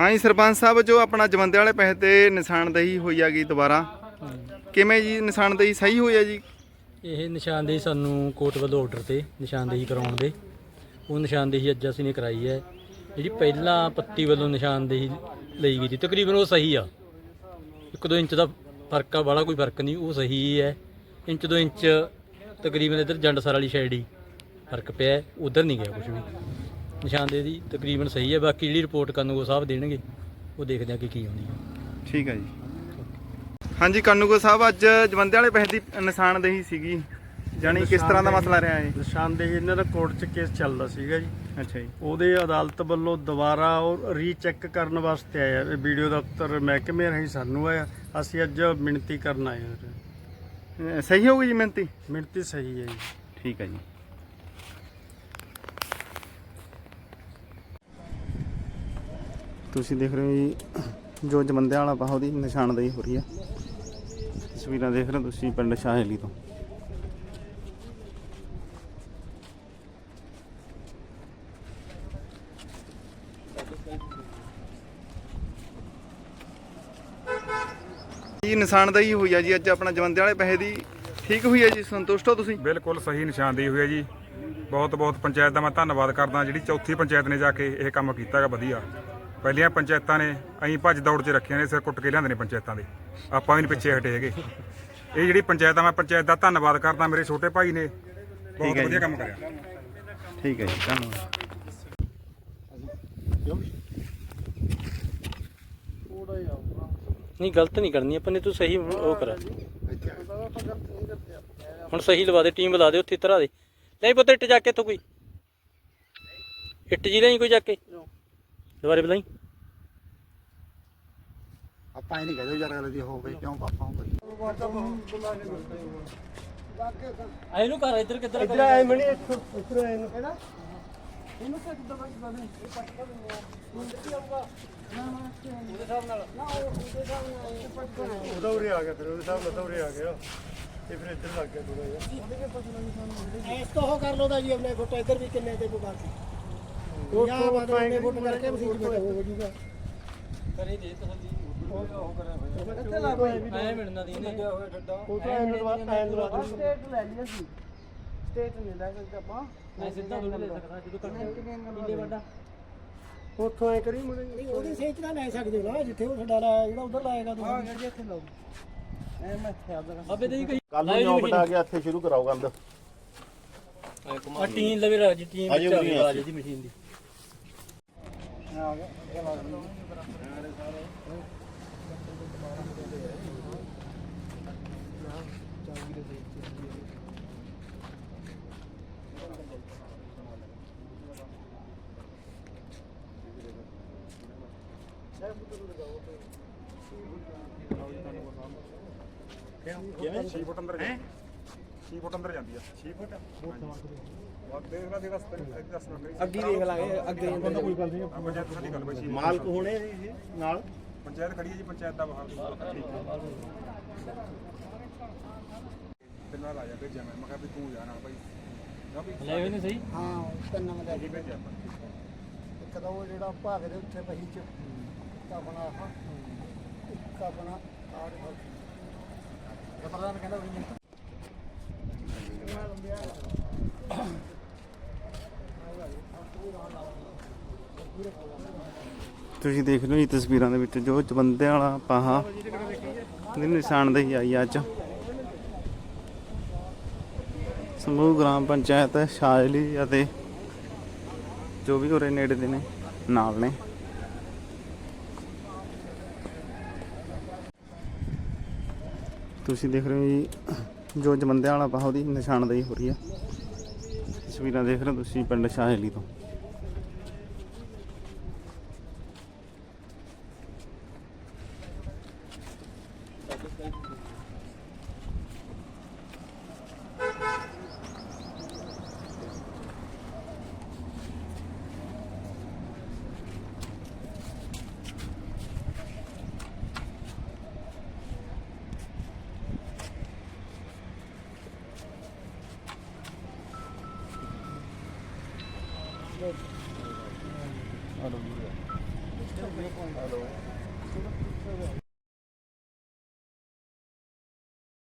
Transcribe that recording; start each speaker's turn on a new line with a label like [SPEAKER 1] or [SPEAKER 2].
[SPEAKER 1] ਹਾਂਜੀ ਸਰਪੰਚ ਸਾਹਿਬ, ਜੋ ਆਪਣਾ ਜਵੰਦੇ ਵਾਲੇ ਪੈਸੇ ਤੇ ਨਿਸ਼ਾਨਦੇਹੀ ਹੋਈ ਆ ਗਈ ਦੁਬਾਰਾ, ਕਿਵੇਂ ਜੀ, ਨਿਸ਼ਾਨਦੇਹੀ ਸਹੀ ਹੋਈ ਆ ਜੀ?
[SPEAKER 2] ਇਹ ਨਿਸ਼ਾਨਦੇਹੀ ਸਾਨੂੰ ਕੋਰਟ ਵੱਲੋਂ ਆਰਡਰ ਤੇ ਨਿਸ਼ਾਨਦੇਹੀ ਕਰਾਉਣ ਦੇ। ਉਹ ਨਿਸ਼ਾਨਦੇਹੀ ਅੱਜ ਅਸੀਂ ਨੇ ਕਰਾਈ ਹੈ। ਜਿਹੜੀ ਪਹਿਲਾਂ ਪੱਤੀ ਵੱਲੋਂ ਨਿਸ਼ਾਨਦੇਹੀ ਲਈ ਗਈ ਸੀ। ਤਕਰੀਬਨ ਉਹ ਸਹੀ ਆ। ਇੱਕ ਦੋ ਇੰਚ ਦਾ ਫ਼ਰਕ ਆ ਵਾਲਾ ਕੋਈ ਫ਼ਰਕ ਨਹੀਂ, ਉਹ ਸਹੀ ਹੈ ਇੰਚ ਦੋ ਇੰਚ ਤਕਰੀਬਨ ਇਧਰ ਜੰਡਸਰ ਵਾਲੀ ਸਾਈਡ ਹੀ ਫ਼ਰਕ ਪਿਆ ਉਧਰ ਨਹੀਂ ਗਿਆ ਕੁਝ ਵੀ। ਨਿਸ਼ਾਨਦੇਹੀ ਦੀ ਤਕਰੀਬਨ ਸਹੀ ਹੈ ਬਾਕੀ ਜਿਹੜੀ ਰਿਪੋਰਟ ਕਾਨੂੰਗੋ ਸਾਹਿਬ ਦੇਣਗੇ ਉਹ ਦੇਖਦੇ ਆ ਕਿ ਕੀ ਆਉਂਦੀ ਹੈ।
[SPEAKER 1] ਠੀਕ ਹੈ ਜੀ। ਹਾਂਜੀ ਕਾਨੂੰਗੋ ਸਾਹਿਬ ਅੱਜ ਜਵੰਦੇ ਵਾਲੇ ਪੈਸੇ ਦੀ ਨਿਸ਼ਾਨਦੇਹੀ ਸੀਗੀ। ਜਾਣੀ ਕਿਸ ਤਰ੍ਹਾਂ ਦਾ ਮਸਲਾ ਰਿਹਾ ਹੈ
[SPEAKER 3] ਨਿਸ਼ਾਨਦੇਹੀ ਇਹਨਾਂ ਦਾ ਕੋਰਟ 'ਚ ਕੇਸ ਚੱਲਦਾ ਸੀਗਾ ਜੀ।
[SPEAKER 1] ਅੱਛਾ ਜੀ।
[SPEAKER 3] ਉਹਦੇ ਅਦਾਲਤ ਵੱਲੋਂ ਦੁਬਾਰਾ ਉਹ ਰੀਚੈੱਕ ਕਰਨ ਵਾਸਤੇ ਆਇਆ। ਇਹ ਵੀਡੀਓ ਦਫ਼ਤਰ ਮਹਿਕਮੇ ਰਹੀ ਸਾਨੂੰ ਆਇਆ। ਅਸੀਂ ਅੱਜ ਮਿਣਤੀ ਕਰਨ ਆਏ ਹਾਂ।
[SPEAKER 1] ਅਹ ਸਹੀ ਹੋ ਗਈ ਜੀ ਮਿਹਨਤੀ
[SPEAKER 3] ਮਿਣਤੀ ਸਹੀ ਹੈ ਜੀ।
[SPEAKER 1] ਠੀਕ ਹੈ ਜੀ। ਤੁਸੀਂ ਦੇਖ ਰਹੇ ਹੋ ਜੀ, ਜੋ ਜਮੰਦਿਆਂ ਵਾਲਾ ਪਾਹ ਉਹਦੀ ਨਿਸ਼ਾਨਦੇਹੀ ਹੋ ਰਹੀ ਹੈ। ਤਸਵੀਰਾਂ ਦੇਖ ਰਹੇ ਹੋ ਤੁਸੀਂ ਪਿੰਡ ਸ਼ਾਹਲੀ ਤੋਂ। ਜੀ ਨਿਸ਼ਾਨਦੇਹੀ ਹੋਈ ਹੈ ਜੀ? ਅੱਜ ਆਪਣਾ ਜਵੰਦੇ ਵਾਲੇ ਪੈਸੇ ਦੀ ਠੀਕ ਹੋਈ ਹੈ ਜੀ? ਸੰਤੁਸ਼ਟ ਹੋ ਤੁਸੀਂ?
[SPEAKER 4] ਬਿਲਕੁਲ ਸਹੀ ਨਿਸ਼ਾਨਦੇਹੀ ਹੋਈ ਹੈ ਜੀ। ਬਹੁਤ ਬਹੁਤ ਪੰਚਾਇਤ ਦਾ ਮੈਂ ਧੰਨਵਾਦ ਕਰਦਾ, ਜਿਹੜੀ ਚੌਥੀ ਪੰਚਾਇਤ ਨੇ ਜਾ ਕੇ ਇਹ ਕੰਮ ਕੀਤਾ ਹੈਗਾ, ਵਧੀਆ। ਪਹਿਲੀਆਂ ਪੰਚਾਇਤਾਂ ਨੇ ਅਸੀਂ ਭੱਜ ਦੌੜ 'ਚ ਰੱਖੀਆਂ ਨੇ ਸਿਰ ਕੁੱਟ ਕੇ ਲਿਆਂਦੇ ਨੇ ਪੰਚਾਇਤਾਂ ਦੇ। ਆਪਾਂ ਵੀ ਨਹੀਂ ਪਿੱਛੇ ਹਟੇ ਹੈਗੇ। ਇਹ ਜਿਹੜੀ ਪੰਚਾਇਤ ਆ ਮੈਂ ਪੰਚਾਇਤ ਦਾ ਧੰਨਵਾਦ ਕਰਦਾ ਮੇਰੇ ਛੋਟੇ ਭਾਈ ਨੇ। ਬਹੁਤ
[SPEAKER 1] ਹੈ ਜੀ।
[SPEAKER 4] ਵਧੀਆ ਕੰਮ ਕਰਿਆ।
[SPEAKER 1] ਠੀਕ ਹੈ ਜੀ ਧੰਨਵਾਦ।
[SPEAKER 2] ਨਹੀਂ ਗਲਤ ਨਹੀਂ ਕਰਨੀ ਆਪਾਂ ਨੇ ਤੂੰ ਸਹੀ ਉਹ ਕਰਾ। ਹੁਣ ਸਹੀ ਲਵਾ ਦੇ ਟੀਮ ਬੁਲਾ ਦੇ ਉੱਥੇ ਧਰਾ ਦੇ। ਲੈ ਪੁੱਤ ਇੱਟ ਜਾ ਕੇ ਇੱਥੋਂ ਕੋਈ। ਇੱਟ ਜੀ ਲਈ ਕੋਈ ਜਾ ਕੇ? ਦੁਬਾਰੇ ਬੁਲਾਈ।
[SPEAKER 5] ਆਪਾਂ ਇਹ ਨਹੀਂ ਕਹਦੇ ਯਾਰ ਗੱਲ ਦੀ ਹੋ ਗਈ ਕਿਉਂ ਪਾਪਾ ਹੋ ਗਈ
[SPEAKER 2] ਆ ਇਹਨੂੰ ਕਰ ਇੱਧਰ ਕਿੱਧਰ
[SPEAKER 3] ਇਧਰ ਆਏ ਮਣੀ ਇੱਧਰ ਆਏ ਨੂੰ। ਉਹਦਾ ਉਰੇ ਆ ਗਿਆ ਫਿਰ ਉਹਦੇ ਹਿਸਾਬ ਨਾਲ ਤਾਂ ਉਰੇ ਆ ਗਿਆ। ਤੇ ਫਿਰ ਇੱਧਰ ਲੱਗ ਗਿਆ ਥੋੜਾ ਜਿਹਾ।
[SPEAKER 6] ਇਸ ਤੋਂ ਉਹ ਕਰ ਲੋ ਦਾ ਜੀ ਆਪਣੇ ਫੋਟੋ ਇੱਧਰ ਵੀ ਕਿੰਨੇ ਤੇ ਬੁਕਾਰ ਕੇ
[SPEAKER 3] ਉਹ ਤੋਂ
[SPEAKER 6] ਬਾਦ ਉਹਨੇ ਫੋਟੋ ਕਰਕੇ ਮਸੀਹ ਵਿੱਚ ਹੋ ਜੂਗਾ
[SPEAKER 2] ਕਰੇ ਦੇ ਤਸੱਲੀ
[SPEAKER 6] ਕਿੱਥੇ ਲਾ ਕੋਈ
[SPEAKER 2] ਐ ਮਿਲਣਾ ਦੀ ਨੇ
[SPEAKER 3] ਉਹ ਤਾਂ ਐਂ ਲਵਾ ਐਂ ਲਵਾ ਦੇ
[SPEAKER 6] ਸਟੇਟ ਲੈ ਲਈ ਅਸੀਂ। ਸਟੇਟ ਨਹੀਂ ਲੈ ਸਕਦੇ ਆਪਾਂ।
[SPEAKER 2] ਐ ਸਿੱਧਾ ਦੁੱਧ ਲੈ ਸਕਦਾ ਜਦੋਂ ਕੱਟ ਇੰਨੇ ਵੱਡਾ
[SPEAKER 3] ਉੱਥੋਂ ਐ ਕਰੀ ਮੁੜੇ
[SPEAKER 6] ਨਹੀਂ ਉਹਦੀ ਸੇਚ ਤਾਂ ਲੈ ਸਕਦੇ ਨਾ ਜਿੱਥੇ ਉਹ ਸਾਡਾ ਲਾਇਆ ਜਿਹੜਾ ਉਧਰ ਲਾਏਗਾ ਤੁਸੀਂ ਹਾਂ ਜਿਹੜੀ ਇੱਥੇ ਲਾਓ। ਐ ਮੈਂ ਖਿਆਲ ਦਾ
[SPEAKER 2] ਬਾਬੇ ਦੇ ਕਹੀ
[SPEAKER 5] ਕੱਲ ਨੂੰ ਨੌ ਬਟਾ ਕੇ ਇੱਥੇ ਸ਼ੁਰੂ ਕਰਾਓ ਗੱਲ।
[SPEAKER 2] ਆ ਟੀਨ ਲਵੇ ਰਾਜ ਟੀਮ
[SPEAKER 5] ਆਜੋ
[SPEAKER 2] ਵਿੱਚ ਆ ਗਈ ਰਾਜ ਦੀ ਮਸ਼ੀਨ ਦੀ।
[SPEAKER 4] ਕਿਵੇਂ? 6 ਫੁੱਟ ਅੰਦਰ ਹੈ 6 ਫੁੱਟ ਅੰਦਰ ਜਾਂਦੀ ਆ 6 ਫੁੱਟ। ਵਾਹ ਦੇਖ ਲੈ ਦੇਖ ਲੈ ਦੱਸ ਨਾ ਕਰੀ
[SPEAKER 6] ਅੱਗੇ ਦੇਖ ਲਾਂਗੇ ਅੱਗੇ
[SPEAKER 4] ਕੋਈ ਗੱਲ ਨਹੀਂ ਪੰਚਾਇਤ ਸਾਡੀ ਗੱਲ ਬਈ
[SPEAKER 5] ਮਾਲਕ ਹੋਣੇ ਇਹ ਨਾਲ।
[SPEAKER 4] ਪੰਚਾਇਤ ਖੜੀ ਹੈ ਜੀ ਪੰਚਾਇਤ ਦਾ ਬਾਹਰ ਤੇ ਨਾਲ ਆ ਜਾ ਭੇਜਿਆ ਮੈਂ ਮੈਂ ਕਿਹਾ ਵੀ ਤੂੰ ਜਾ ਨਾਲ ਭਾਈ। ਨਾ ਵੀ
[SPEAKER 2] ਲੈ ਹੋਏ ਨੇ ਸਹੀ।
[SPEAKER 6] ਹਾਂ ਤਿੰਨ ਨੰਬਰ
[SPEAKER 4] ਜੀ ਭੇਜਿਆ ਆਪਾਂ
[SPEAKER 6] ਇੱਕ ਤਾਂ ਉਹ ਜਿਹੜਾ ਭਾਗ ਦੇ ਉੱਥੇ ਪਹੀ ਚ ਇੱਕ ਆਪਣਾ ਆਹ ਇੱਕ ਆਪਣਾ ਆੜ ਪ੍ਰਧਾਨ ਕਹਿੰਦਾ ਵੀ
[SPEAKER 1] ਤੁਸੀਂ ਦੇਖ ਲਓ ਜੀ ਤਸਵੀਰਾਂ ਦੇ ਵਿੱਚ ਜੋ ਜਵੰਦੇ ਵਾਲਾ ਪਾਹਾ ਦੀ ਨਿਸ਼ਾਨਦੇਹੀ ਆਈ ਅੱਜ। ਸਮੂਹ ਗ੍ਰਾਮ ਪੰਚਾਇਤ ਸ਼ਾਇਲੀ ਅਤੇ ਜੋ ਵੀ ਉਰੇ ਨੇੜੇ ਦੇ ਨੇ, ਨਾਲ ਨੇ। ਤੁਸੀਂ ਦੇਖ ਰਹੇ ਹੋ ਜੀ ਜੋ ਜਮੰਦਿਆਂ ਵਾਲਾ ਪਾਹਾ ਉਹਦੀ ਨਿਸ਼ਾਨਦੇਹੀ ਹੋ ਰਹੀ ਹੈ। ਤਸਵੀਰਾਂ ਦੇਖ ਰਹੇ ਹੋ ਤੁਸੀਂ ਪਿੰਡ ਸ਼ਾਇਲੀ ਤੋਂ।
[SPEAKER 6] Hello hello